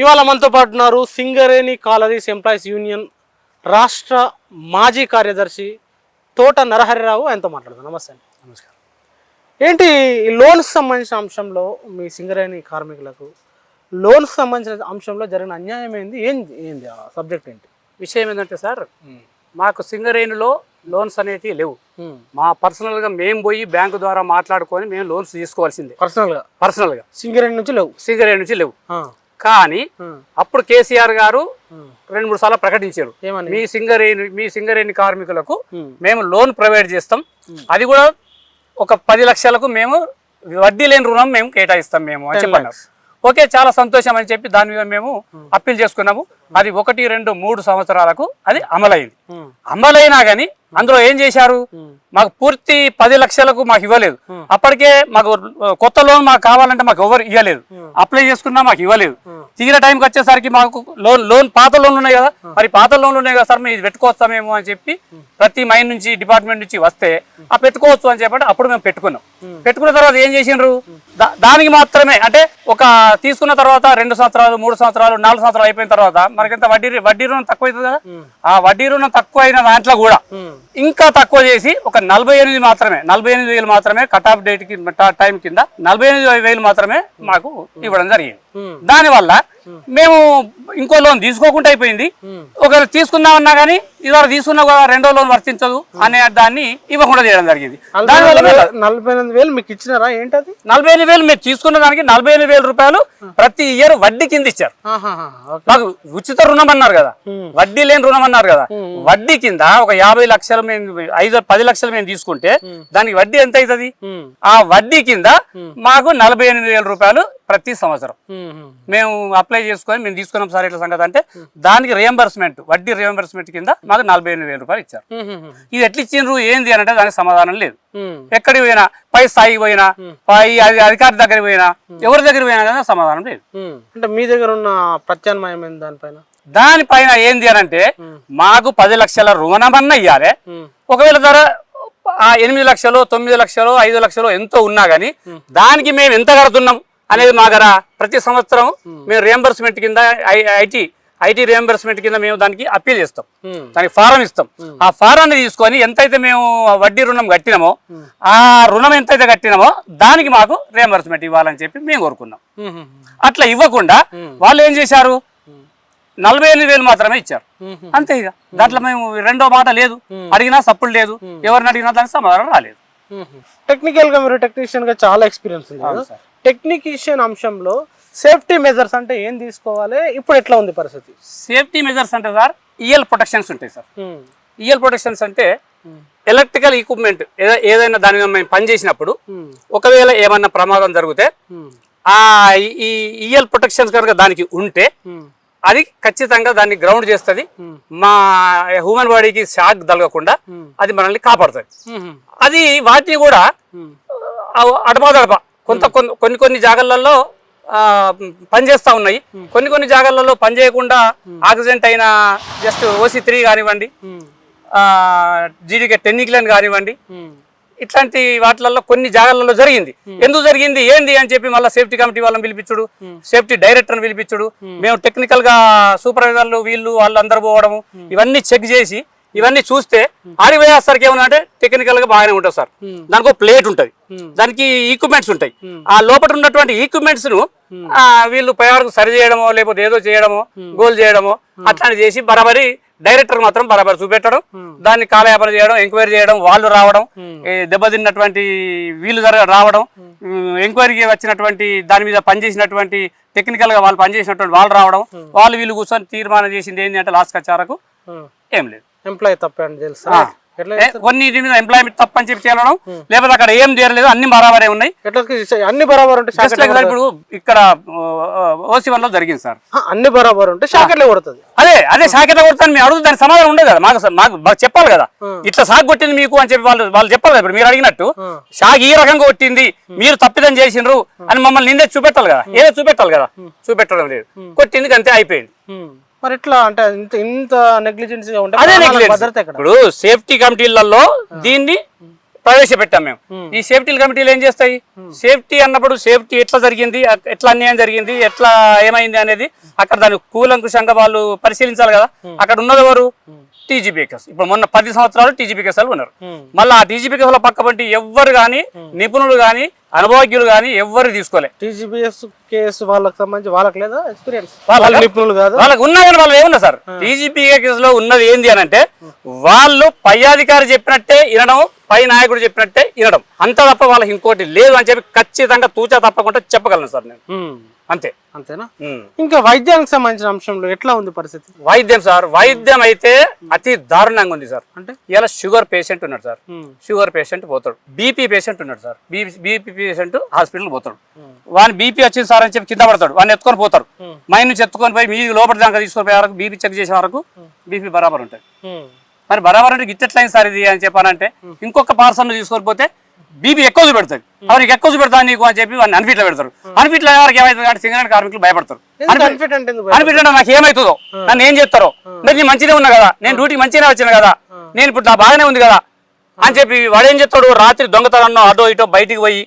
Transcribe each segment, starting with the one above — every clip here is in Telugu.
ఇవాళ మనతో పాటు ఉన్నారు సింగరేణి కాలరీస్ ఎంప్లాయీస్ యూనియన్ రాష్ట్ర మాజీ కార్యదర్శి తోట నరహరిరావు ఆయనతో మాట్లాడదాం. నమస్తే అండి. నమస్కారం. ఏంటి ఈ లోన్స్ సంబంధించిన అంశంలో మీ సింగరేణి కార్మికులకు లోన్స్ సంబంధించిన అంశంలో జరిగిన అన్యాయం ఏంది? ఏంది ఏంది ఆ సబ్జెక్ట్ ఏంటి? విషయం ఏంటంటే సార్ మాకు సింగరేణిలో లోన్స్ అనేటివి లేవు. మా పర్సనల్గా మేము పోయి బ్యాంకు ద్వారా మాట్లాడుకొని మేము లోన్స్ తీసుకోవాల్సిందే. పర్సనల్గా? పర్సనల్గా. సింగరేణి నుంచి లేవు? సింగరేణి నుంచి లేవు. కానీ అప్పుడు కేసీఆర్ గారు. రెండు మూడు సార్లు ప్రకటించారు. మీ సింగరేణి మీ సింగరేణి కార్మికులకు మేము లోన్ ప్రొవైడ్ చేస్తాం. అది కూడా ఒక పది లక్షలకు మేము వడ్డీ లేని రుణం మేము కేటాయిస్తాం మేము అని 10 చెప్పన్నారు. ఓకే చాలా సంతోషం అని చెప్పి దాని మీద మేము అప్పీల్ చేసుకున్నాము. అది ఒకటి రెండు మూడు సంవత్సరాలకు అది అమలైంది. అమలైనా కానీ అందులో ఏం చేశారు? మాకు పూర్తి పది లక్షలకు మాకు ఇవ్వలేదు. అప్పటికే మాకు కొత్త లోన్ మాకు కావాలంటే మాకు ఎవరు ఇవ్వలేదు అప్లై చేసుకున్నా మాకు ఇవ్వలేదు. తీరా టైంకి వచ్చేసరికి మాకు లోన్ లోన్ పాత లోన్లు ఉన్నాయి కదా? మరి పాత లోన్లు ఉన్నాయి కదా సార్ మేము ఇది పెట్టుకోవచ్చా మేము అని చెప్పి ప్రతి మైన్ నుంచి డిపార్ట్మెంట్ నుంచి వస్తే ఆ పెట్టుకోవచ్చు అని చెప్పండి అప్పుడు మేము పెట్టుకున్నాం. పెట్టుకున్న తర్వాత ఏం చేసిండ్రు? దానికి మాత్రమే అంటే ఒక తీసుకున్న తర్వాత రెండు సంవత్సరాలు మూడు సంవత్సరాలు నాలుగు సంవత్సరాలు అయిపోయిన తర్వాత మనకింత వడ్డీ వడ్డీ రుణం తక్కువ అవుతుంది కదా ఆ వడ్డీ రుణం తక్కువ అయిన దాంట్లో కూడా ఇంకా తక్కువ చేసి ఒక నలభై ఎనిమిది మాత్రమే నలభై ఎనిమిది వేలు మాత్రమే కట్ ఆఫ్ డేట్కి టైం కింద నలభై ఎనిమిది వేలు మాత్రమే మాకు ఇవ్వడం జరిగింది. దానివల్ల మేము ఇంకో లోన్ తీసుకోకుండా అయిపోయింది. ఒకవేళ తీసుకుందామన్నా కానీ ఇవాళ తీసుకున్నా రెండో లోన్ వర్తించదు అనే దాన్ని ఇవ్వకుండా చేయడం జరిగింది. నలభై దానివల్ల ఎనిమిది వేలు- నలభై ఎనిమిది వేలు మీకు ఇచ్చినారా? ఏంటది? నలభై ఎనిమిది వేలు మీరు తీసుకున్న దానికి నలభై ఎనిమిది వేల రూపాయలు ప్రతి ఇయర్ వడ్డీ కింద ఇచ్చారు. మాకు ఉచిత రుణం అన్నారు కదా. వడ్డీ లేని రుణం అన్నారు కదా. వడ్డీ కింద ఒక యాభై లక్షలు మేము ఐదు పది లక్షలు మేము తీసుకుంటే దానికి వడ్డీ ఎంత అవుతుంది? ఆ వడ్డీ కింద మాకు నలభై ఎనిమిది వేల రూపాయలు ప్రతి సంవత్సరం. మేము. అప్లై చేసుకొని మేము తీసుకున్నాం సార్ ఇట్లా సంగతి అంటే దానికి రియంబర్స్మెంట్ వడ్డీ రియంబర్స్మెంట్ కింద మాకు నలభై ఎనిమిది వేల రూపాయలు ఇచ్చారు. ఇది ఎట్లా ఇచ్చిండ్రు ఏంది అని అంటే దానికి సమాధానం లేదు. ఎక్కడికి పోయినా పై స్థాయికి పోయినా పై అధి- అధికారి దగ్గర పోయినా ఎవరి దగ్గర పోయినా కానీ సమాధానం లేదు. అంటే మీ దగ్గర ఉన్న ప్రత్యామ్నాయం దానిపైన? దానిపైన ఏంది అని అంటే మాకు పది లక్షల రుణమన్న ఇవ్వాలి ఉమ్, ఒకవేళ ధర ఆ ఎనిమిది లక్షలు తొమ్మిది లక్షలు ఐదు లక్షలు ఎంతో ఉన్నా కానీ దానికి మేము ఎంత కడుతున్నాం? అనేది మా దగ్గర ప్రతి సంవత్సరం మేము రియంబర్స్మెంట్ కింద ఐటీ ఐటీ రియంబర్స్మెంట్ కింద మేము దానికి అప్పీల్ చేస్తాం దానికి ఫారం ఇస్తాం ఆ ఫారాన్ని తీసుకొని ఎంతైతే మేము వడ్డీ రుణం కట్టినామో ఆ రుణం ఎంతైతే కట్టినామో దానికి మాకు రియంబర్స్మెంట్ ఇవ్వాలని చెప్పి మేము కోరుకున్నాం అట్లా ఇవ్వకుండా వాళ్ళు ఏం చేశారు నలభై ఎనిమిది వేలు మాత్రమే ఇచ్చారు అంతే ఇక దాంట్లో మేము రెండో మాట లేదు అడిగినా సప్పుడు లేదు ఎవరిని అడిగినా దానికి సమాధానం రాలేదు. టెక్నికల్గా మీరు టెక్నీషియన్గా చాలా ఎక్స్పీరియన్స్ ఉంది. టెక్నీషియన్ అంశంలో సేఫ్టీ మెజర్స్ అంటే ఏం తీసుకోవాలి? ఇప్పుడు ఎట్లా ఉంది పరిస్థితి? సేఫ్టీ మెజర్స్ అంటే సార్ ఈఎల్ ప్రొటెక్షన్స్ ఉంటాయి సార్. ఈఎల్ ప్రొటెక్షన్స్ అంటే ఎలక్ట్రికల్ ఎక్విప్మెంట్ ఏదైనా దాని మీద మేము పని చేసినప్పుడు ఉమ్, ఒకవేళ ఏమన్నా ప్రమాదం జరిగితే ఆ ఈ ఈఎల్ ప్రొటెక్షన్స్ కనుక దానికి ఉంటే అది ఖచ్చితంగా దాన్ని గ్రౌండ్ చేస్తుంది. మా హ్యూమన్ బాడీకి షాక్ ఉమ్, అది మనల్ని కాపాడుతుంది. అది వాటిని కూడా అడపాదడప కొంత కొన్ని కొన్ని జాగాలలో పనిచేస్తా ఉన్నాయి. కొన్ని కొన్ని జాగాలలో పనిచేయకుండా ఆక్సిడెంట్ అయిన జస్ట్ ఓసీ త్రీ కానివ్వండి జీడీకే టెన్నిక్లైన్ కానివ్వండి ఇట్లాంటి వాటిలలో కొన్ని జాగాలలో జరిగింది. ఎందుకు జరిగింది? ఏంది అని చెప్పి మళ్ళీ సేఫ్టీ కమిటీ వాళ్ళని పిలిపించుడు సేఫ్టీ డైరెక్టర్ని పిలిపించుడు మేము. టెక్నికల్గా సూపర్వైజర్లు వీళ్ళు వాళ్ళు అందరు పోవడము ఇవన్నీ చెక్ చేసి ఇవన్నీ చూస్తే ఆడికి పోయేసరికి ఏమన్నా అంటే టెక్నికల్గా బాగానే ఉంటుంది సార్. దానికి ప్లేట్ ఉంటుంది. దానికి ఈక్విప్మెంట్స్ ఉంటాయి. ఆ లోపల ఉన్నటువంటి ఈక్విప్మెంట్స్ను వీళ్ళు పైవరకు సరి చేయడమో లేకపోతే ఏదో చేయడమో గోల్ చేయడమో అట్లాంటి చేసి బరాబరి డైరెక్టర్ మాత్రం బరాబర్ చూపెట్టడం దాన్ని కాలయాపన చేయడం ఎంక్వైరీ చేయడం వాళ్ళు రావడం దెబ్బతిన్నటువంటి వీళ్ళు రావడం ఎంక్వైరీకి వచ్చినటువంటి దాని మీద పనిచేసినటువంటి టెక్నికల్గా వాళ్ళు పనిచేసినటువంటి వాళ్ళు రావడం వాళ్ళు వీళ్ళు కూర్చొని తీర్మానం చేసింది ఏంటి అంటే లాస్ట్ వచ్చారకు ఉమ్. ఏం లేదు. ఎంప్లాయ్ తెలుసా? కొన్ని దీని ఎంప్లాయ్మెంట్ తప్పని చెప్పి చేయడం లేకపోతే అక్కడ ఏం చేయలేదు అన్ని బరాబరే ఉన్నాయి. అన్ని బరాబర్ ఉంటే జస్ట్ షాక్ లైక్ ఇప్పుడు ఇక్కడ ఓసీ వన్లో జరిగింది సార్. అన్ని బరాబర్ ఉంటే షాక్ ఎట్లా కొడుతుంది అదే అదే షాక్ ఎట్లా కొడతాను మీరు అడుగుతుంది దానికి సమాధానం ఉండేది కదా మాకు మాకు చెప్పాలి కదా. ఇట్లా షాక్ కొట్టింది మీకు అని చెప్పి వాళ్ళు వాళ్ళు చెప్పాలి కదా ఇప్పుడు మీరు అడిగినట్టు. షాక్ ఈ రకంగా కొట్టింది మీరు తప్పిదం చేసిండ్రు అని మమ్మల్ని నిందే చూపెట్టాలి కదా. ఏదో చూపెట్టాలి కదా. చూపెట్టడం లేదు. కొట్టింది అంతే అయిపోయింది. మరి ఎట్లా అంటే ఇంత ఇంత నెగ్లిజెన్స్గా ఉంటే అదే ప్రాణాలకు నెగ్లిజెన్స్ భద్రత ఎక్కడ? ఇప్పుడు సేఫ్టీ కమిటీలలో దీన్ని ప్రవేశపెట్టాం మేము. ఈ సేఫ్టీ కమిటీలు ఏం చేస్తాయి? సేఫ్టీ అన్నప్పుడు సేఫ్టీ ఎట్లా జరిగింది? అట్- ఎట్లా అన్యాయం జరిగింది? ఎట్లా ఏమైంది అనేది అక్కడ దాన్ని కూలంకుషంగా వాళ్ళు పరిశీలించాలి కదా. అక్కడ ఉన్నది ఎవరు? టీజీపీఎస్ ఇప్పుడు మొన్న పది సంవత్సరాలు టీజీపీఎస్ వాళ్ళు ఉన్నారు. మళ్ళీ ఆ టీజీపీఎస్లో పక్క పంటి ఎవ్వరు కానీ నిపుణులు కానీ అనుభవజ్ఞులు కానీ ఎవ్వరు తీసుకోలే. టీజీపీఎస్ కేసు వాళ్ళకి సంబంధించి వాళ్ళకి లేదా ఎక్స్పీరియన్స్ వాళ్ళకా? వాళ్ళ నిపుణులు కాదు? వాళ్ళకి ఉన్నా కానీ వాళ్ళు ఏమున్నా సార్? టీజీపీఎస్లో ఉన్నది ఏంది అని అంటే వాళ్ళు పై అధికారి చెప్పినట్టే వినడం పై నాయకుడు చెప్పినట్టే వినడం. అంత తప్ప వాళ్ళకి ఇంకోటి లేదు అని చెప్పి ఖచ్చితంగా తూచా తప్పకుండా చెప్పగలను సార్ నేను. అంతే. అంతేనా. ఇంకా వైద్యానికి సంబంధించిన అంశంలో ఎట్లా ఉంది పరిస్థితి? వైద్యం సార్ వైద్యం అయితే అతి దారుణంగా ఉంది సార్. అంటే? ఇలా షుగర్ పేషెంట్ ఉన్నాడు సార్. షుగర్ పేషెంట్ పోతాడు. బీపీ పేషెంట్ ఉన్నాడు సార్. బీపీ పేషెంట్ హాస్పిటల్ పోతాడు. వాని బీపీ వచ్చింది సార్ అని చెప్పి కింద పడతాడు. వాడిని ఎత్తుకొని పోతారు మై నుంచి ఎత్తుకొని పోయి మీ లోపల దాకా తీసుకొని పోయే వరకు బీపీ చెక్ చేసే వరకు బీపీ బరాబర్ ఉంటుంది ఉమ్, మరి బరాబర్ అంటే గిట్టట్లయింది సార్ ఇది అని చెప్పానంటే ఇంకొక పార్సల్ తీసుకొని పోతే బీపీ ఎక్కువ చూపెడతాడు అవరికి ఎక్కువ చూపెడతాను నీకు అని చెప్పి వాడిని అన్ఫిట్లో పెడతారు. అన్ఫిట్లో ఎవరికి ఏమవుతుంది అంటే సింగరేణి కార్మికులు భయపడతారు. ఎందుకు అనిపించడం నాకు ఏమవుతుందో నన్ను ఏం చేస్తారో? మరి నేను మంచిగా ఉన్నా కదా? నేను డ్యూటీకి మంచిగానే వచ్చిన కదా? నేను ఇప్పుడు నా బాగానే ఉంది కదా? అని చెప్పి వాడు ఏం చేస్తాడు? రాత్రి దొంగతనం అటో ఇటో బయటికి పోయి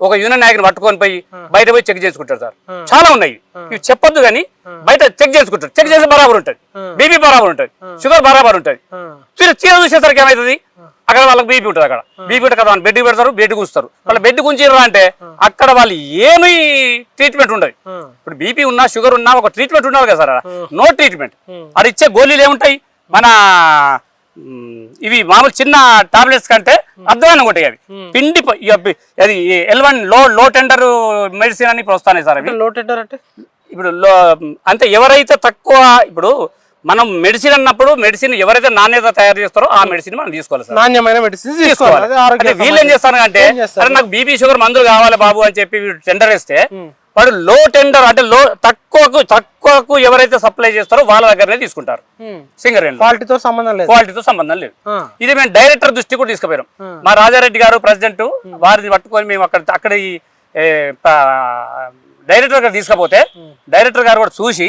ఒక యూనియన్ నాయకుని పట్టుకొని పోయి బయట పోయి చెక్ చేసుకుంటారు సార్. చాలా ఉన్నాయి. ఇవి చెప్పొద్దు కానీ బయట చెక్ చేసుకుంటారు చెక్ చేసి బరాబర్ ఉంటుంది బీపీ బరాబర్ ఉంటుంది షుగర్ బరాబర్ ఉంటుంది తీర తీర చూసేసరికి ఏమవుతుంది అక్కడ వాళ్ళకి బీపీ ఉంటుంది అక్కడ. బీపీ ఉంటుంది కదా బెడ్ పెడతారు బెడ్ గుంచుతారు వాళ్ళ బెడ్ గుంచిర్రు అంటే అక్కడ వాళ్ళు ఏమీ ట్రీట్మెంట్ ఉండదు. ఇప్పుడు బీపీ ఉన్నా షుగర్ ఉన్నా ఒక ట్రీట్మెంట్ ఉండాలి కదా సార్. నో ట్రీట్మెంట్ అది ఇచ్చే గోళీలు ఏముంటాయి? మన ఇవి మామూలు చిన్న టాబ్లెట్స్ కంటే అధ్వానం ఉంటాయి అవి. పిండి అది ఎల్ వన్లో లో టెండర్ మెడిసిన్ అని ఇప్పుడు వస్తాయి సార్ అవి. లో టెండర్ అంటే? ఇప్పుడు అంటే ఎవరైతే తక్కువ ఇప్పుడు మనం మెడిసిన్ అన్నప్పుడు మెడిసిన్ ఎవరైతే నాణ్యత తయారు చేస్తారో ఆ మెడిసిన్ మనం తీసుకోవాలి సార్. నాణ్యమైన మెడిసిన్ తీసుకోవాలి. అంటే వీళ్ళు ఏం చేస్తారు అంటే? అరే నాకు బీపీ షుగర్ మందులు కావాలి బాబు అని చెప్పి టెండర్ ఇస్తే వాడు లో టెండర్ అంటే లో తక్కువకు తక్కువకు ఎవరైతే సప్లై చేస్తారో వాళ్ళ దగ్గరనే తీసుకుంటారు. సింగర్ క్వాలిటీతో సంబంధం లేదు. క్వాలిటీతో సంబంధం లేదు. ఇది మేము డైరెక్టర్ దృష్టి కూడా తీసుకుపోయాం. మా రాజారెడ్డి గారు ప్రెసిడెంట్ వారిని పట్టుకొని మేము అక్కడ అక్కడ డైరెక్టర్ గారు తీసుకపోతే డైరెక్టర్ గారు కూడా చూసి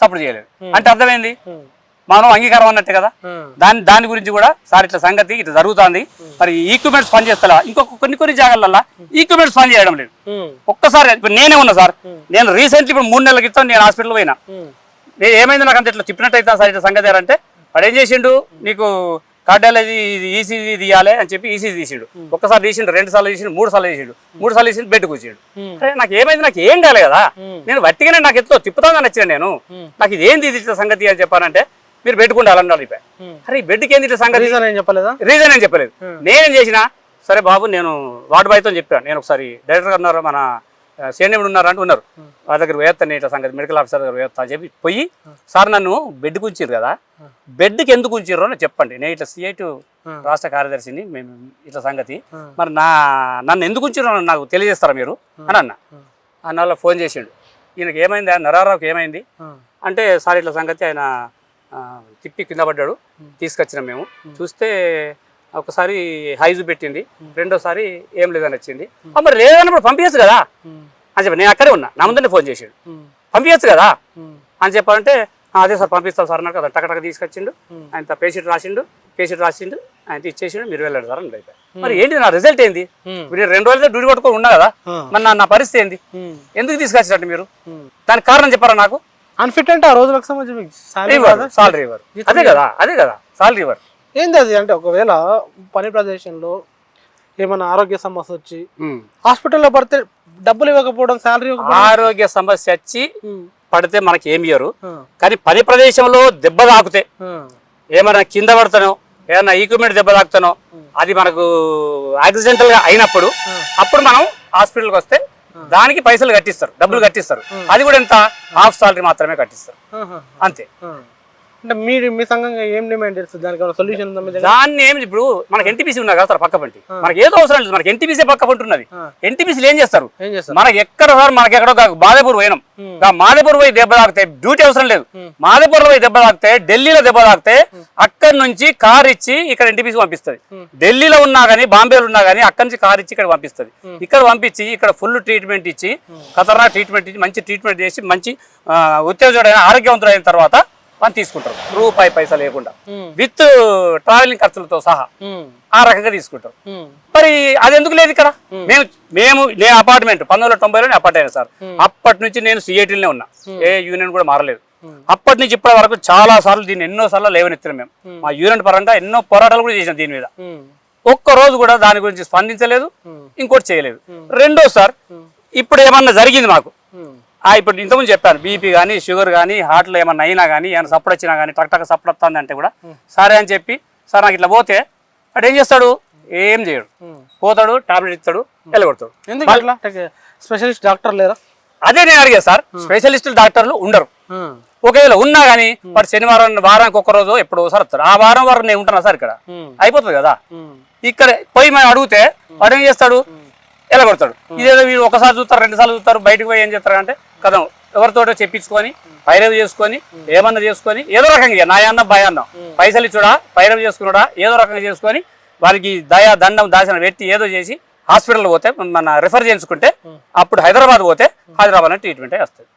సపోర్ట్ చేయలేదు. అంటే అర్థమైంది? మనం అంగీకారం అన్నట్టే కదా? దాని దాని గురించి కూడా సార్ ఇట్లా సంగతి ఇట్లా జరుగుతుంది. మరి ఈక్విప్మెంట్స్ పని చేస్తా ఇంకొక కొన్ని కొన్ని జాగాలల్లో ఈక్విప్మెంట్స్ పని చేయడం లేదు. ఒక్కసారి ఇప్పుడు నేనే ఉన్నా సార్. నేను రీసెంట్లీ ఇప్పుడు మూడు నెలల క్రితం నేను హాస్పిటల్ పోయినా. ఏమైంది నాకు అంత ఇట్లా తిప్పినట్టు అవుతా సార్ ఇట్లా సంగతి అంటే వాడు ఏం చేసిండు? నీకు కార్డియాలజీ ఈసీజీ తీయాలి అని చెప్పి ఈసీజీ తీసిండు. ఒక్కసారి తీసిండు రెండు సార్లు తీసిండు మూడు సార్లు తీసిండు. మూడు సార్లు తీసిండు బెడ్ కూర్చిండు. అరే నాకు ఏమైంది? నాకు ఏం కాలే కదా. నేను వట్టిగానే నాకు ఎంతో తిప్పుతానని వచ్చిన నేను. నాకు ఇది ఏంది ఇది సంగతి అని చెప్పానంటే మీరు పెట్టుకుంటారని అడిగిపోయి ఉమ్. అరే ఈ బెడ్కి ఏంది సంగతి? రీజన్ ఏం చెప్పలేదా? రీజన్ ఏం చెప్పలేదు. నేనేం చేసిన సరే బాబు నేను వార్డు బాయ్తో చెప్పాను. నేను ఒకసారి డైరెక్టర్ గారు మన సీనియర్ ఉన్నారు అంటే ఉన్నారు. వాళ్ళ దగ్గర వేస్తాను ఇట్లా సంగతి మెడికల్ ఆఫీసర్ దగ్గర వేస్తా అని చెప్పి పోయి సార్ నన్ను బెడ్కి ఉంచారు కదా. బెడ్కి ఎందుకు ఉంచారో అని చెప్పండి. నేను ఇట్లా సిఐటు రాష్ట్ర కార్యదర్శిని మేము ఇట్లా సంగతి. మరి నా నన్ను ఎందుకు ఉంచారో నాకు తెలియజేస్తారా మీరు? అని అన్న. అన్న ఫోన్ చేసిండు. ఈయనకి ఏమైంది? నరారావుకి ఏమైంది? అంటే సార్ ఇట్లా సంగతి ఆయన తిప్పి కింద పడ్డాడు. తీసుకొచ్చినాం మేము. చూస్తే ఒకసారి హైజు పెట్టింది. రెండోసారి ఏం లేదని వచ్చింది. మరి లేదన్నప్పుడు పంపించచ్చు కదా? అని చెప్పి నేను అక్కడే ఉన్నా. నా ముందరనే ఫోన్ చేసాడు. పంపించచ్చు కదా? అని చెప్పాలంటే "ఆ, అదే సార్ పంపిస్తాం సార్ అన్నారు కదా టకటక తీసుకొచ్చిండు. ఆయన పేషెంట్ రాసిండు పేషెంట్ రాసిండు ఆయన ఇచ్చేసిండు మీరు వెళ్ళండి సార్ అని అయిపోయి మరి ఏంటి నా రిజల్ట్ ఏంది? మీరు రెండు రోజులైతే డ్యూటీ పట్టుకొని ఉన్నా కదా. మరి నా నా పరిస్థితి ఏంది? ఎందుకు తీసుకొచ్చినట్టు మీరు. దానికి కారణం చెప్పారా నాకు? అన్ఫిట్ అంటే ఆ రోజులకు సంబంధించి? సాలరీ రివర్ అదే కదా అదే కదా సాలరీ రివర్ ఏంది అది అంటే ఒకవేళ పని ప్రదేశంలో ఏమైనా ఆరోగ్య సమస్య వచ్చి హాస్పిటల్లో పడితే డబ్బులు ఇవ్వకపోవడం శాలరీ ఆరోగ్య సమస్య వచ్చి పడితే మనకి ఏమి ఇయ్యరు. కానీ పని ప్రదేశంలో దెబ్బ తాకుతే ఏమైనా కింద పడతానో ఏమైనా ఈక్విప్మెంట్ దెబ్బ తాకుతానో అది మనకు యాక్సిడెంటల్గా అయినప్పుడు అప్పుడు మనం హాస్పిటల్కి వస్తే దానికి పైసలు కట్టిస్తారు డబ్బులు కట్టిస్తారు. అది కూడా ఎంత? హాఫ్ సాలరీ మాత్రమే కట్టిస్తారు. అంతే. అంటే మీరు మీ సంఘంగా ఏం డిమాండ్ చేస్తుంది దానికి సొల్యూషన్ ఉందా మీ దగ్గర? దాన్ని ఏమి ఇప్పుడు మనకి ఎన్టీపీసీ ఉన్నా కదా సార్ పక్క పంటి మనకి ఏదో అవసరం లేదు. మనకి ఎన్టీపీసీ పక్క పంట ఉన్నది. ఎన్టీపీసీలు ఏం చేస్తారు? మనకి ఎక్కడ సార్ మనకి ఎక్కడో మాదేపూర్ పోయినాం. మాదేపూర్ పోయి దెబ్బ తాకితే డ్యూటీ అవసరం లేదు. మాదేపూర్ పోయి దెబ్బ తాకితే ఢిల్లీలో దెబ్బ తాకితే అక్కడి నుంచి కార్ ఇచ్చి ఇక్కడ ఎన్టీపీసీ పంపిస్తుంది. ఢిల్లీలో ఉన్నా కానీ బాంబేలో ఉన్నా కానీ అక్కడి నుంచి కార్ ఇచ్చి ఇక్కడ పంపిస్తుంది. ఇక్కడ పంపించి ఇక్కడ ఫుల్ ట్రీట్మెంట్ ఇచ్చి ఖతర్నాక్ ట్రీట్మెంట్ ఇచ్చి మంచి ట్రీట్మెంట్ చేసి మంచి ఉత్తేజుడైన ఆరోగ్యవంతుడైన తర్వాత వాళ్ళు తీసుకుంటారు. రూపాయి పైసా లేకుండా. విత్ ట్రావెలింగ్ ఖర్చులతో సహా ఆ రకంగా తీసుకుంటారు. మరి అది ఎందుకు లేదు ఇక్కడ? మేము. మేము నేను అపార్ట్మెంట్ పంతొమ్మిది వందల తొంభైలోనే అపార్ట్ అయినా సార్. అప్పటి నుంచి నేను సిఐటీలోనే ఉన్నా. ఏ యూనియన్ కూడా మారలేదు. అప్పటి నుంచి ఇప్పటి వరకు చాలా సార్లు దీన్ని ఎన్నో సార్లు లేవనెత్తినాం మేము. మా యూనియన్ పరంగా ఎన్నో పోరాటాలు కూడా చేసాం దీని మీద. ఒక్క రోజు కూడా దాని గురించి స్పందించలేదు. ఇంకోటి చేయలేదు. రెండో సార్ ఇప్పుడు ఏమన్నా జరిగింది మాకు? ఇప్పుడు ఇంతకుముందు చెప్పాను బీపీ కానీ షుగర్ కానీ హార్ట్లో ఏమన్నా అయినా కానీ ఏమైనా సప్పుడు వచ్చినా కానీ టక్ టక్ సప్పుడు వస్తుంది అంటే కూడా సరే అని చెప్పి సార్ నాకు ఇట్లా పోతే వాడు ఏం చేస్తాడు? ఏం చేయడు. పోతాడు టాబ్లెట్ ఇస్తాడు వెళ్ళగొడతాడు. ఎందుకు స్పెషలిస్ట్ డాక్టర్ లేరా? అదే నేను అడిగా సార్ స్పెషలిస్టులు డాక్టర్లు ఉండరు. ఒకవేళ ఉన్నా కానీ వాడు శనివారం వారానికి ఒక్క రోజు ఎప్పుడో ఒకసారి వస్తారు ఆ వారం వరకు నేను ఉంటున్నా సార్ ఇక్కడ. అయిపోతుంది కదా? ఇక్కడ పోయి మేము అడిగితే వాడు ఏం చేస్తాడు? ఎలగొడతాడు ఇదేదో వీడు ఒకసారి చూస్తారు రెండు సార్లు చూస్తారు బయటకు పోయి ఏం చేస్తారు అంటే కదా ఎవరితోటో చెప్పించుకొని పైరవి చేసుకొని ఏమన్నా చేసుకొని ఏదో రకంగా నా అన్నం భయ పైసలు ఇచ్చుడా పైరవి చేసుకున్నాడా ఏదో రకంగా చేసుకొని వారికి దయా దండం దాచిన వ్యక్తి ఏదో చేసి హాస్పిటల్ పోతే మన రిఫర్ చేయించుకుంటే అప్పుడు హైదరాబాద్ పోతే హైదరాబాద్ ట్రీట్మెంట్ వస్తుంది.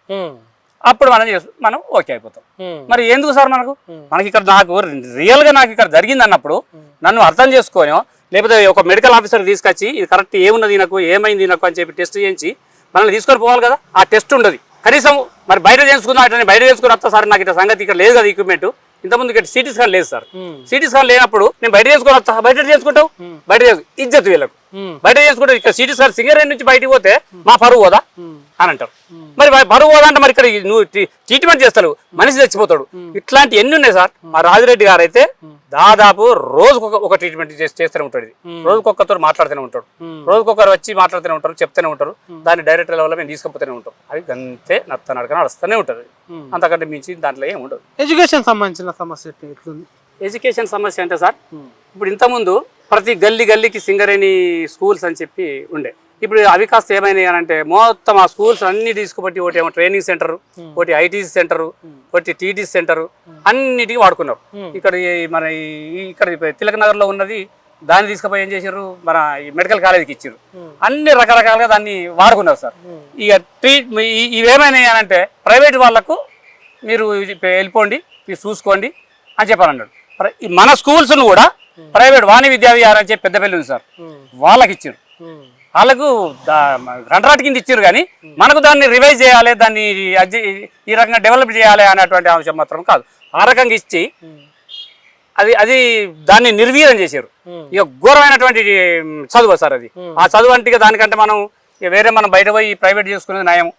అప్పుడు మనం మనం ఓకే అయిపోతాం. మరి ఎందుకు సార్ మనకు? మనకి ఇక్కడ నాకు రియల్గా నాకు ఇక్కడ జరిగింది అన్నప్పుడు నన్ను అర్థం చేసుకోనో లేకపోతే ఒక మెడికల్ ఆఫీసర్ తీసుకొచ్చి ఇది కరెక్ట్ ఏమున్నది నాకు ఏమైంది నాకు అని చెప్పి టెస్ట్ చేయించి మనల్ని తీసుకొని పోవాలి కదా? ఆ టెస్ట్ ఉండదు. కనీసం మరి బయట చేసుకుందాం అట్లా బయట చేసుకుని వస్తా సార్ నాకు ఇట్లా సంగతి ఇక్కడ లేదు కదా ఎక్విప్మెంట్ ఇంతకుముందు ఇక్కడ సిటీ స్కాన్ లేదు సార్. సిటీ స్కాన్ లేనప్పుడు నేను బయట చేసుకుని వస్తా. బయట చేసుకుంటావు బయట చేసు- ఇజ్జత్ వీళ్ళకు. ఉమ్, బయట చేసుకుంటే ఇక్కడ సిటీ స్కాన్ సింగరేణి నుంచి బయటికి పోతే మా పరువు పోదా? అని అంటారు. మరి బరువు పోదంటే మరి ఇక్కడ నువ్వు ట్రీ- ట్రీట్మెంట్ చేస్తావు మనిషి చచ్చిపోతాడు. ఇట్లాంటి ఎన్ని ఉన్నాయి సార్? మా రాజిరెడ్డి గారు అయితే దాదాపు రోజుకు ఒక- ట్రీట్మెంట్ చేసి చేస్తూనే ఉంటాడు ఇది. రోజుకొకరితో మాట్లాడుతూనే ఉంటాడు. రోజుకొకరు వచ్చి మాట్లాడుతూనే ఉంటారు చెప్తూనే ఉంటారు. దాన్ని డైరెక్టర్ లెవెల్లో మేము తీసుకుపోతూనే ఉంటాం. అది అంతే నత్త నడక నడుస్తూనే ఉంటుంది. అంతకంటే మించి దాంట్లో ఏమి ఉండదు. ఎడ్యుకేషన్ సంబంధించిన సమస్య ఎట్లా- ఎట్లుంది? ఎడ్యుకేషన్ సమస్య అంటే సార్ ఇప్పుడు ఇంతకుముందు ప్రతి గల్లీ గల్లీకి సింగరేణి స్కూల్స్ అని చెప్పి ఉండే. ఇప్పుడు అవి కాస్త ఏమైనాయి అంటే మొత్తం ఆ స్కూల్స్ అన్ని తీసుకుబట్టి ఒకటి ఏమో ట్రైనింగ్ సెంటర్ ఒకటి ఐటీసీ సెంటర్ ఒకటి టీటీ సెంటర్ అన్నిటికీ వాడుకున్నారు. ఇక్కడ మన ఈ- ఇక్కడ తిలక్ నగర్లో ఉన్నది దాన్ని తీసుకుపోయి ఏం చేశారు మన ఈ మెడికల్ కాలేజీకి ఇచ్చారు అన్ని రకరకాలుగా దాన్ని వాడుకున్నారు సార్. ఇక ట్రీట్ ఇవేమైనాయి అంటే ప్రైవేట్ వాళ్ళకు మీరు వెళ్ళిపోండి మీరు చూసుకోండి అని చెప్పాలన్నాడు. మన స్కూల్స్ను కూడా ప్రైవేట్ వాణి విద్యా విహారం అని చెప్పి పెద్దపల్లి ఉంది సార్. వాళ్ళకి ఇచ్చారు వాళ్ళకు కంట్రాక్ట్ కింద ఇచ్చారు కానీ మనకు దాన్ని రివైజ్ చేయాలి దాన్ని ఈ రకంగా డెవలప్ చేయాలి అనేటువంటి అంశం మాత్రం కాదు. ఆ రకంగా ఇచ్చి అది అది దాన్ని నిర్వీర్యం చేశారు. ఇక ఘోరమైనటువంటి చదువు సార్ అది. ఆ చదువు అంటే దానికంటే మనం వేరే మనం బయట పోయి ప్రైవేట్ చేసుకునేది నయం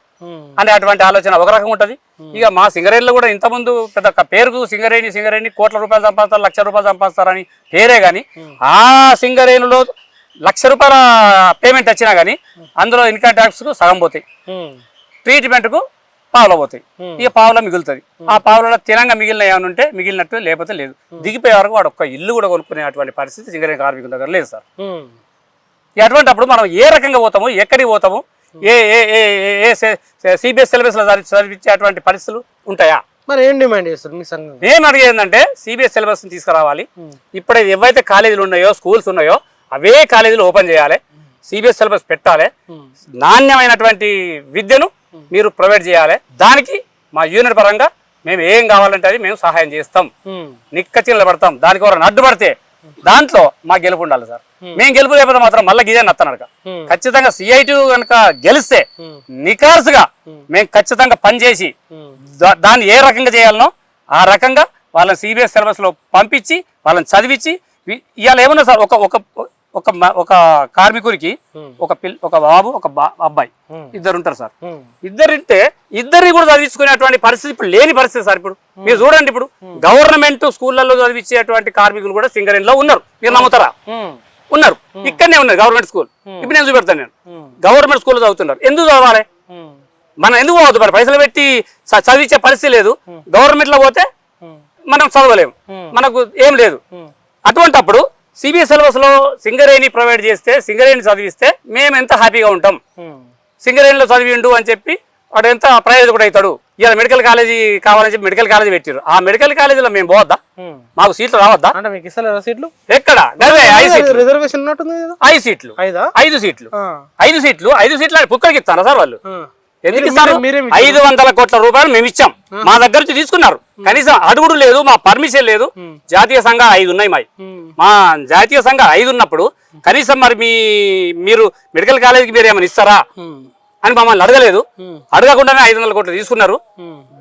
అనే అటువంటి ఆలోచన ఒక రకం ఉంటుంది. ఇక మా సింగరేణిలో కూడా ఇంతకుముందు పెద్ద పేరుకు సింగరేణి సింగరేణి కోట్ల రూపాయలు సంపాదిస్తారు లక్ష రూపాయలు సంపాదిస్తారని పేరే కానీ ఆ సింగరేణిలో లక్ష రూపాయల పేమెంట్ వచ్చినా కానీ అందులో ఇన్కమ్ ట్యాక్స్కు సగం పోతాయి. ఉమ్, ట్రీట్మెంట్కు పావులో పోతాయి. ఇక పావులో మిగులుతుంది. ఆ పావులలో తినంగా మిగిలిన ఏమైనా ఉంటే మిగిలినట్టు లేకపోతే లేదు. దిగిపోయే వరకు వాడు ఒక్క ఇల్లు కూడా కొనుక్కునేటువంటి పరిస్థితి సింగరేణి కార్మికుల దగ్గర లేదు సార్. అటువంటి అప్పుడు మనం ఏ రకంగా పోతాము ఎక్కడికి పోతాము ఏ ఏ ఏ సిబిఎస్ సిలబస్లో చదివి చదివించే అటువంటి పరిస్థితులు ఉంటాయా? మరి ఏం డిమాండ్ చేస్తారు మీ సంఘం? నేను అడిగేది ఏంటంటే సిబిఎస్ సిలబస్ని తీసుకురావాలి. ఇప్పుడు ఏవైతే కాలేజీలు ఉన్నాయో స్కూల్స్ ఉన్నాయో అవే కాలేజీలు ఓపెన్ చేయాలి. సిబిఎస్ సిలబస్ పెట్టాలి. నాణ్యమైనటువంటి విద్యను మీరు ప్రొవైడ్ చేయాలి. దానికి మా యూనియన్ పరంగా మేము ఏం కావాలంటే అది మేము సహాయం చేస్తాం. ఉమ్, నిక్కచ్చి నిలబడతాం. దానికి ఎవరైనా అడ్డుపడితే దాంట్లో మా గెలుపు ఉండాలి సార్. మేము. గెలుపు లేకపోతే మాత్రం మళ్ళీ గిదే నత్తనడక. ఖచ్చితంగా సిఐటి కనుక గెలిస్తే. నికార్సుగా మేము. ఖచ్చితంగా పనిచేసి దాన్ని ఏ రకంగా చేయాలనో ఆ రకంగా వాళ్ళని సిబిఎస్ సిలబస్లో పంపించి వాళ్ళని చదివించి ఇవాళ ఏమన్నా సార్ ఒక ఒక ఒక ఒక కార్మికుడికి. ఒక పిల్ ఒక బాబు ఒక అబ్బాయి. ఇద్దరు ఉంటారు సార్. ఇద్దరింటే ఇద్దరిని కూడా చదివించుకునేటువంటి పరిస్థితి ఇప్పుడు లేని పరిస్థితి సార్ ఇప్పుడు. మీరు చూడండి ఇప్పుడు గవర్నమెంట్ స్కూళ్ళల్లో చదివించేటువంటి కార్మికులు కూడా సింగరేణిలో ఉన్నారు. మీరు నమ్ముతారా? ఉన్నారు. ఇక్కడనే ఉన్నారు గవర్నమెంట్ స్కూల్. ఇప్పుడు నేను చూపెడతాను నేను. గవర్నమెంట్ స్కూల్లో చదువుతున్నారు. ఎందుకు చదవాలి? మనం ఎందుకు పోవద్దు మరి? పైసలు పెట్టి చదివించే పరిస్థితి లేదు. గవర్నమెంట్లో పోతే మనం చదవలేము. మనకు ఏం లేదు. అటువంటప్పుడు సిబిఎస్ సిలబస్లో సింగరేణి ప్రొవైడ్ చేస్తే సింగరేణి చదివిస్తే మేము ఎంత హ్యాపీగా ఉంటాం. ఉమ్, సింగరేణిలో చదివిండు అని చెప్పి వాడు ఎంత ప్రయోజకుడు అవుతాడు ఇలా మెడికల్ కాలేజీ కావాలని చెప్పి మెడికల్ కాలేజీ పెట్టారు ఆ మెడికల్ కాలేజీలో మేము పోవద్దా? ఉమ్. మాకు సీట్లు రావద్దా? అంటే మీకు ఇస్తలేరా సీట్లు? ఎక్కడ? రిజర్వేషన్ ఐదు సీట్లు. ఐదా సీట్లు. ఐదు? సీట్లు. ఐదు సీట్లు అని కుక్కడికి ఇస్తారా సార్ వాళ్ళు? ఆ, ఎందుకు ఇస్తారు? ఐదు వందల కోట్ల రూపాయలు మేము ఇచ్చాం. మా దగ్గర నుంచి తీసుకున్నారు. కనీసం అడుగుడు లేదు మా పర్మిషన్ లేదు. జాతీయ సంఘాలు ఐదు ఉన్నాయి మావి మా జాతీయ సంఘాలు ఐదు ఉన్నప్పుడు కనీసం మరి మీ మీరు మెడికల్ కాలేజీకి మీరు ఏమైనా ఇస్తారా? అని మమ్మల్ని అడగలేదు. అడగకుండానే ఐదు వందల కోట్లు తీసుకున్నారు.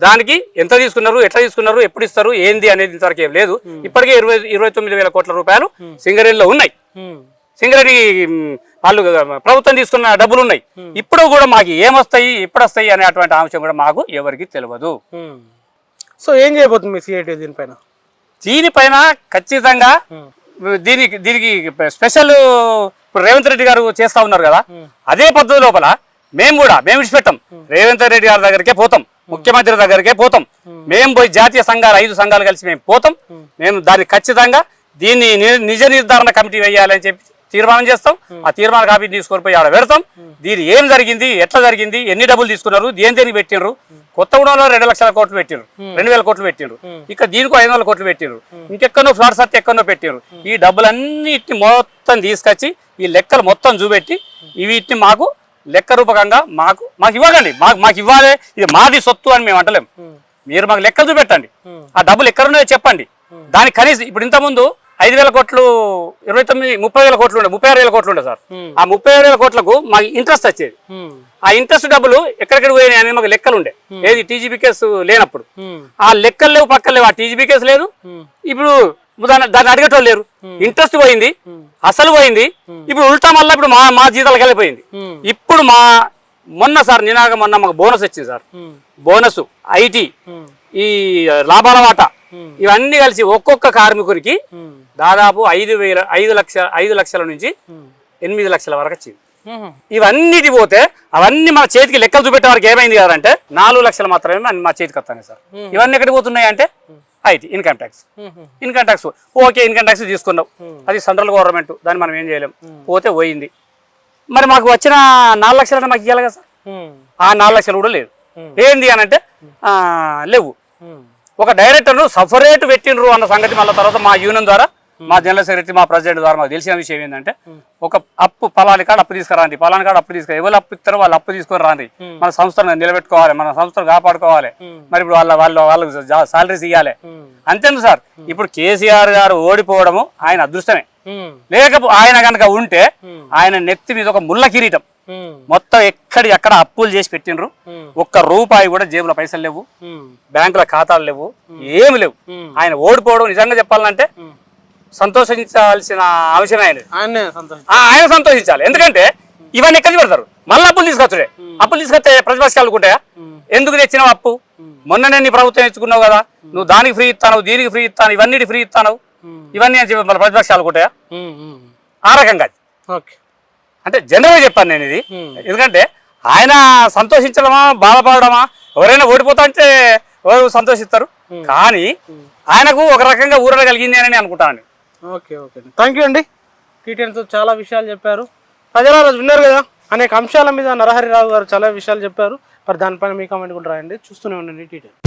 దానికి ఎంత తీసుకున్నారు ఎట్లా తీసుకున్నారు ఎప్పుడు ఇస్తారు ఏంది అనేది ఇంతవరకు ఏం లేదు. ఇప్పటికే ఇరవై ఇరవై తొమ్మిది వేల కోట్ల రూపాయలు సింగరేణిలో ఉన్నాయి. సింగరేణి వాళ్ళు ప్రభుత్వం తీసుకున్న డబ్బులు ఉన్నాయి ఇప్పుడు కూడా మాకు ఏమొస్తాయి వస్తాయి అనేటువంటి అంశం కూడా మాకు ఎవరికి తెలియదు సో ఏం చేయబోతుంది మీ సిఐటి దీనిపైన? దీనిపైన ఖచ్చితంగా దీనికి దీనికి స్పెషల్ ఇప్పుడు రేవంత్ రెడ్డి గారు చేస్తా ఉన్నారు కదా అదే పద్ధతి లోపల మేము కూడా మేము విడిచిపెట్టాం. రేవంత్ రెడ్డి గారి దగ్గరికే పోతాం ముఖ్యమంత్రి దగ్గరికే పోతాం. మేము పోయి జాతీయ సంఘాలు ఐదు సంఘాలు కలిసి మేము పోతాం. మేము దాన్ని ఖచ్చితంగా దీన్ని నిజ నిర్ధారణ కమిటీ వేయాలని చెప్పి తీర్మానం చేస్తాం. ఆ తీర్మాన కాపీ తీసుకొని పోయి ఆడ పెడతాం. దీని ఏం జరిగింది ఎట్లా జరిగింది ఎన్ని డబ్బులు తీసుకున్నారు దేని దేనికి పెట్టిండ్రు కొత్తగూడెంలో రెండు లక్షల కోట్లు పెట్టిండ్రు రెండు వేల కోట్లు పెట్టిండ్రు ఇక్కడ దీనికి ఐదు వందల కోట్లు పెట్టిండ్రు ఇంకెక్కడో ఫ్లాట్ సత్తి ఎక్కడో పెట్టిండ్రు ఈ డబ్బులన్నిటిని మొత్తం తీసుకొచ్చి ఈ లెక్కలు మొత్తం చూపెట్టి వీటిని మాకు లెక్క రూపకంగా మాకు మాకు ఇవ్వకండి. మాకు మాకు ఇవ్వాలి. ఇది మాది సొత్తు అని మేము అంటలేం. మీరు మాకు లెక్కలు చూపెట్టండి. ఆ డబ్బులు ఎక్కడున్నాయో చెప్పండి. దానికి కనీసం ఇప్పుడు ఇంతకుముందు ఐదు వేల కోట్లు ఇరవై తొమ్మిది ముప్పై వేల కోట్లు ఉండే ముప్పై ఆరు వేల కోట్లు ఉండే సార్. ఆ ముప్పై ఆరు వేల కోట్లకు మాకు ఇంట్రెస్ట్ వచ్చేది. ఆ ఇంట్రెస్ట్ డబ్బులు ఎక్కడెక్కడ పోయినాయి అనేది మాకు లెక్కలు ఉండే. ఏది టీజీబీ కేసు లేనప్పుడు. ఆ లెక్కలు లేవు పక్కలు లేవు ఆ టీజీబీ కేసు లేదు. ఇప్పుడు దాన్ని దాన్ని అడిగేటోళ్ళు లేరు. ఇంట్రెస్ట్ పోయింది. అసలు పోయింది. ఇప్పుడు ఉల్టా మళ్ళీ ఇప్పుడు మా మా జీతాలకు వెళ్ళిపోయింది ఇప్పుడు మా మొన్న సార్ నినాక మొన్న మాకు బోనస్ వచ్చింది సార్. బోనస్ ఐటీ ఈ లాభాల వాటా. ఇవన్నీ కలిసి ఒక్కొక్క కార్మికునికి దాదాపు ఐదు వేల ఐదు లక్ష ఐదు లక్షల నుంచి ఎనిమిది లక్షల వరకు వచ్చింది. ఇవన్నిటి పోతే అవన్నీ మన చేతికి లెక్కలు చూపెట్టే వరకు ఏమైంది కదంటే నాలుగు లక్షలు మాత్రమే మా చేతికి వస్తాయి సార్. ఇవన్నీ ఎక్కడికి పోతున్నాయి అంటే IT income tax. Income tax. Okay income tax తీసుకున్నాం. అది సెంట్రల్ గవర్నమెంట్ దాన్ని మనం ఏం చేయలేం. పోతే పోయింది. మరి మాకు వచ్చిన నాలుగు లక్షలు మాకు ఇవ్వాలి కదా సార్ ఆ నాలుగు లక్షలు కూడా లేదు ఏంది అని అంటే లేవు. ఒక డైరెక్టర్ను సపరేట్ పెట్టినరు అన్న సంగతి మళ్ళీ తర్వాత మా యూనియన్ ద్వారా మా జనరల్ సెక్రటరీ మా ప్రెసిడెంట్ ద్వారా మాకు తెలిసిన విషయం ఏంటంటే ఒక అప్పు పలాని కాడ అప్పు తీసుకురాండి పలాని కాడ అప్పు తీసుకురా. ఎవరు అప్పు ఇస్తారో వాళ్ళు అప్పు తీసుకొని రాండి మన సంస్థను నిలబెట్టుకోవాలి మన సంస్థను కాపాడుకోవాలి. మరి ఇప్పుడు వాళ్ళ వాళ్ళ వాళ్ళకి సాలరీస్ ఇవ్వాలి అంతేందు సార్? ఇప్పుడు కేసీఆర్ గారు ఓడిపోవడము ఆయన అదృష్టమే. లేకపో ఆయన కనుక ఉంటే ఆయన నెత్తి మీద ఒక ముళ్ళ కిరీటం. మొత్తం ఎక్కడి ఎక్కడ అప్పులు చేసి పెట్టినరు ఒక్క రూపాయి కూడా జేబులో పైసలు లేవు. బ్యాంకుల ఖాతాలు లేవు. ఏమి లేవు. ఆయన ఓడిపోవడం నిజంగా చెప్పాలంటే సంతోషించాల్సిన అవసరం ఆయన ఆయనే సంతోషం ఆయన సంతోషించాలి. ఎందుకంటే ఇవన్నీ ఎక్కడికి పెడతారు మళ్ళీ అప్పులు తీసుకొచ్చుడే. అప్పులు తీసుకొస్తే ప్రతిపక్షాలు అనుకుంటాయా? ఎందుకు తెచ్చినావు అప్పు? మొన్ననే నీ ప్రభుత్వం తెచ్చుకున్నావు కదా. నువ్వు దానికి ఫ్రీ ఇస్తాను దీనికి ఫ్రీ ఇస్తాను ఇవన్నీ ఫ్రీ ఇస్తాను ఇవన్నీ అని చెప్పి మన ప్రతిపక్షాలు అనుకుంటాయా? ఆ రకంగా అంటే జనరల్గా చెప్పాను నేను ఇది. ఎందుకంటే ఆయన సంతోషించడమా బాధపడమా ఎవరైనా ఓడిపోతా అంటే ఎవరు సంతోషిస్తారు? కానీ ఆయనకు ఒక రకంగా ఊరడ కలిగింది అని అనుకుంటాను ఓకే ఓకే. థ్యాంక్ యూ అండి. టీటీఎన్తో చాలా విషయాలు చెప్పారు. ప్రజల రోజు విన్నారు కదా అనేక అంశాల మీద నరహరిరావు గారు చాలా విషయాలు చెప్పారు. మరి దానిపైన మీ కామెంట్ కూడా రాయండి. చూస్తూనే ఉండండి టీటీఎన్